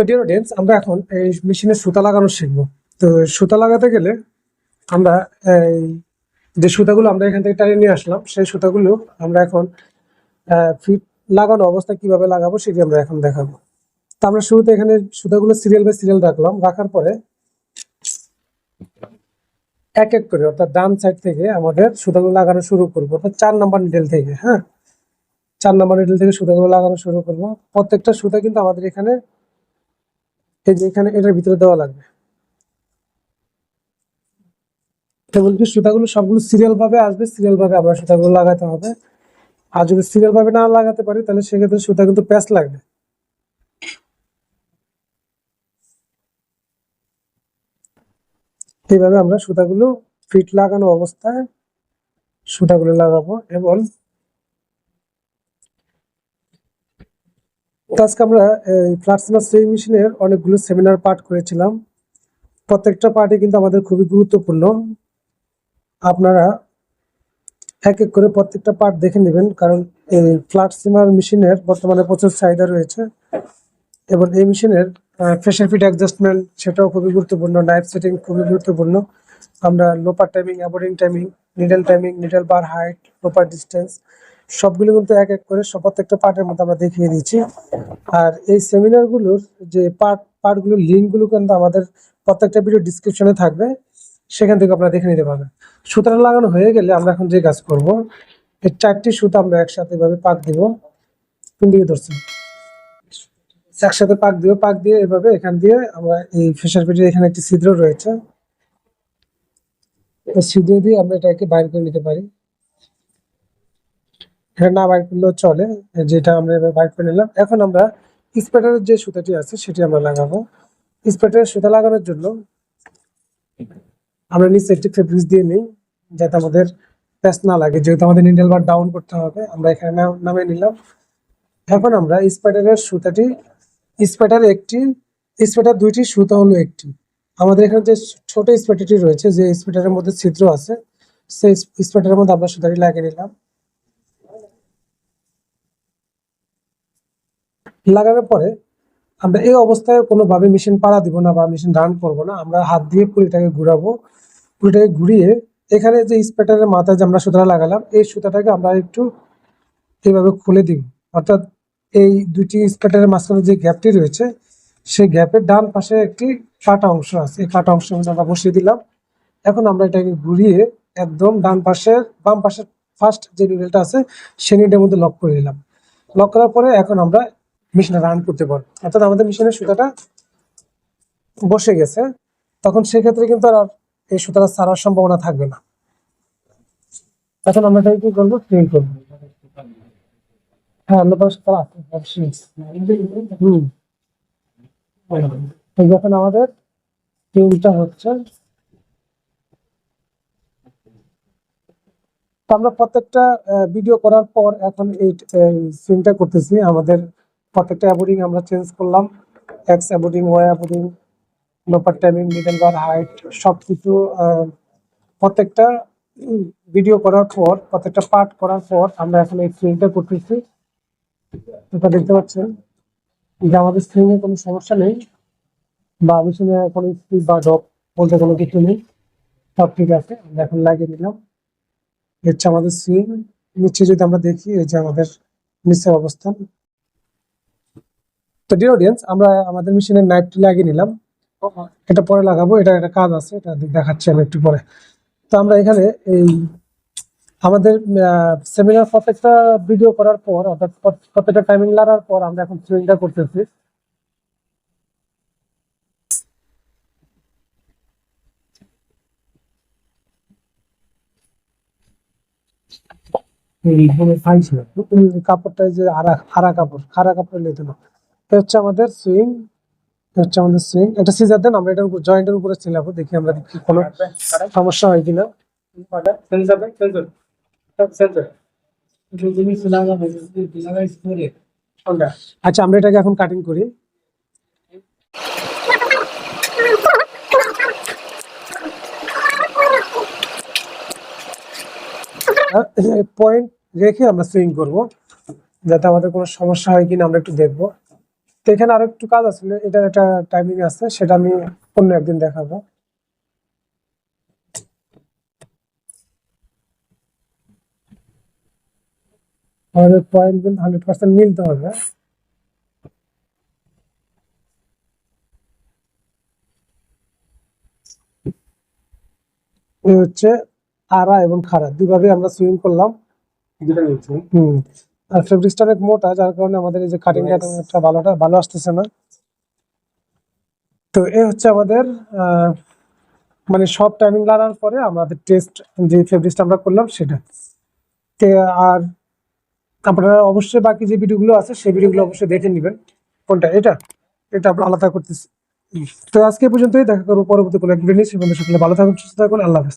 তো dear audience আমরা এখন এই মেশিনে সুতা লাগানো শিখব। তো সুতা লাগাতে গেলে আমরা এই যে সুতাগুলো আমরা এখান থেকে টানিয়ে নিয়ে আসলাম, সেই সুতাগুলো আমরা এখন ফিট লাগানো অবস্থা কীভাবে লাগাবো সেটি আমরা এখন দেখাবো। তো আমরা শুরুতে এখানে সুতাগুলো সিরিয়াল বাই সিরিয়াল রাখলাম। রাখার পরে এক এক করে, অর্থাৎ ডান সাইড থেকে আমাদের সুতাগুলো লাগানো শুরু করব। অর্থাৎ চার নাম্বার নিডেল থেকে হ্যাঁ? চার নাম্বার নিডেল থেকে সুতাগুলো লাগানো শুরু করব। প্রত্যেকটা সুতা কিন্তু আমাদের এখানে এই যে এখানে এটার ভিতরে দেওয়া লাগবে। এমনকি সুতাগুলো সবগুলো সিরিয়াল ভাবে আসবে সিরিয়াল ভাবে আমরা সুতাগুলো লাগাতে হবে। আর যদি সিরিয়াল ভাবে না লাগাতে পারি, তাহলে সেক্ষেত্রে সুতা কিন্তু প্যাচ লাগবে। এইভাবে আমরা সুতাগুলো ফিট লাগানো অবস্থায় সুতাগুলো লাগাবো এবং আজকে আমরা এই ফ্লাক্সিমার সুইং মেশিনের অনেকগুলো সেমিনার পাঠ করেছিলাম। প্রত্যেকটা পার্টে কিন্তু আমাদের খুবই গুরুত্বপূর্ণ। আপনারা এক এক করে প্রত্যেকটা পার্ট দেখে নেবেন, কারণ এই ফ্ল্যাট সিমার মেশিনের বর্তমানে প্রচুর চাহিদা রয়েছে। এবং এই মেশিনের ফেশার ফিট অ্যাডজাস্টমেন্ট সেটাও খুবই গুরুত্বপূর্ণ নাইফ সেটিং খুবই গুরুত্বপূর্ণ। আমরা looper timing অ্যাবোর্ডিং timing needle timing needle bar height looper distance সবগুলো কিন্তু এক এক করে প্রত্যেকটা পার্টের মধ্যে আমরা দেখিয়ে দিচ্ছি। আর এই সেমিনারগুলোর যে পার্ট পার্টগুলোর লিঙ্কগুলো কিন্তু আমাদের প্রত্যেকটা ভিডিও ডিসক্রিপশনে থাকবে। সেখান থেকে আপনারা দেখে নিতে পারবেন। সুতাটা লাগানো হয়ে গেলে আমরা এখন যে কাজ করব, এই চারটি সুতা আমরা একসাথে এভাবে পাক দিব। কোন দিকে ধরছেন একসাথে পাক দিব, পাক দিয়ে এভাবে এখান দিয়ে আমরা এই ফেসার পেটের এখানে একটি ছিদ্র রয়েছে। ছিদ্র দিয়ে আমরা এটাকে বাইর করে নিতে পারি। এটা না বাইর করলেও চলে যেটা আমরা এবার বাইর করে নিলাম। এখন আমরা স্পেটারের যে সুতাটি আছে, সেটি আমরা লাগাবো। স্পেটারের সুতা লাগানোর জন্য আমরা নিচে একটি ফেব্রিক্স দিয়ে নিই, যাতে আমাদের প্যাচ না লাগে। যেহেতু আমাদের নিডল বার ডাউন করতে হবে, আমরা এখানে নাম- নিলাম। এখন আমরা স্পেটারের সুতাটি স্পেটার একটি স্পেটার দুইটি সুতা হলো একটি। আমাদের এখানে যে ছোট স্পেটারটি রয়েছে, যে স্পেটারের মধ্যে ছিদ্র আছে, সেই স্পেটারের মধ্যে আমরা সুতাটি লাগিয়ে নিলাম। লাগানোর পরে আমরা এই অবস্থায় কোনোভাবে মেশিন পাড়া দিব না বা মেশিন রান করব না। আমরা হাত দিয়ে পুলিটাকে ঘুরাবো। পুলিটাকে ঘুরিয়ে এখানে যে স্পেটারের মাথায় যে আমরা সুতা লাগালাম, এই সুতাটাকে আমরা একটু এইভাবে খুলে দিব। অর্থাৎ এই দুটি স্পেটারের মাঝখানে যে গ্যাপটি রয়েছে, সেই গ্যাপের ডান পাশে একটি কাটা অংশ আছে। এই কাটা অংশ আমরা বসিয়ে দিলাম। এখন আমরা এটাকে ঘুরিয়ে একদম ডান পাশের, বাম পাশের ফার্স্ট যে নিডেলটা আছে, সেই নিডেলের মধ্যে লক করে দিলাম লক করার পরে এখন আমরা মেশিনটা রান করতে পারব। অর্থাৎ আমাদের মেশিনের সুতাটা বসে গেছে। তখন সেক্ষেত্রে কিন্তু আর এই সুতাটা ছাড়ার সম্ভাবনা থাকবে না। এখন আমরা এটাকে কি করব? ট্রেন করব। হ্যাঁ হুম। যখন আমাদের টিউনটা হচ্ছে আমরা প্রত্যেকটা ভিডিও করার পর এখন এই সিনটা করতেছি আমাদের প্রত্যেকটা অ্যাবোর্ডিং আমরা চেঞ্জ করলাম। এক্স অ্যাবোর্ডিং Y অ্যাবোর্ডিং looper timing middle bar height সব কিছু প্রত্যেকটা ভিডিও করার পর, প্রত্যেকটা পার্ট করার পর আমরা এখন এই স্ক্রিনটা করতেছি। এটা দেখতে পাচ্ছেন? যে আমাদের স্ক্রিনে কোনো সমস্যা নেই, বা পিছনে কোনো স্পিড বা ডপ বলতে কোনো কিছু নেই। সব ঠিক আছে, আমরা এখন লাগিয়ে এই হচ্ছে আমাদের সুইং নিচে যদি আমরা দেখি, এই যে আমাদের নিচের অবস্থান। তো ডিয়ার অডিয়েন্স আমরা আমাদের মেশিনের নাইফটি লাগিয়ে নিলাম। এটা পরে লাগাবো এটা একটা কাজ আছে এটা দেখাচ্ছি আমি একটু পরে। তো আমরা এখানে এই আমাদের সেমিনার প্রত্যেকটা ভিডিও করার পর অর্থাৎ প্রত্যেকটা টাইমিং লাগার পর আমরা এখন সুইংটা করতেছি। এই ফাইন ছিল। কাপড়টা যে আরা আরা কাপড় খারা কাপড় লেতে না এটা হচ্ছে আমাদের সুইং হচ্ছে আমাদের সুইং এটা সিজার দেন আমরা এটার উপর জয়েন্টের উপরে ছিলাবো দেখি আমরা দেখি কোনো সমস্যা হয় কিনা। কোনটা আচ্ছা আমরা এটাকে এখন কাটিং করি। পয়েন্ট রেখে আমরা সুইং করব যাতে আমাদের কোনো সমস্যা হয় কিনা আমরা একটু দেখব। এখানে আরও একটু কাজ আছে এটা একটা টাইমিং আছে সেটা আমি অন্য একদিন দেখাবো। আমাদের পয়েন্ট কিন্তু হান্ড্রেড পার্সেন্ট মিলতে হবে। হচ্ছে আরা এবং খাড়া দুইভাবে আমরা সুইং করলাম। দুটো হুম। আর ফেব্রিক্সটা অনেক মোটা যার কারণে আমাদের এই যে কাটিংটা একটা ভালোটা ভালো আসতেছে না। তো এই হচ্ছে আমাদের মানে সব টাইমিং লাগানোর পরে আমাদের টেস্ট যে ফেব্রিক্সটা আমরা করলাম সেটা। তে আর আপনারা অবশ্যই বাকি যে ভিডিওগুলো আছে সেই ভিডিওগুলো অবশ্যই দেখে নেবেন। কোনটা? এটা? এটা আমরা আলাদা করতেছি। তো আজকে পর্যন্তই দেখা করব পরবর্তী কোনো এক ভিডিও নিয়ে। সে সকলে ভালো থাকুন সুস্থ থাকুন আল্লাহ হাফেজ।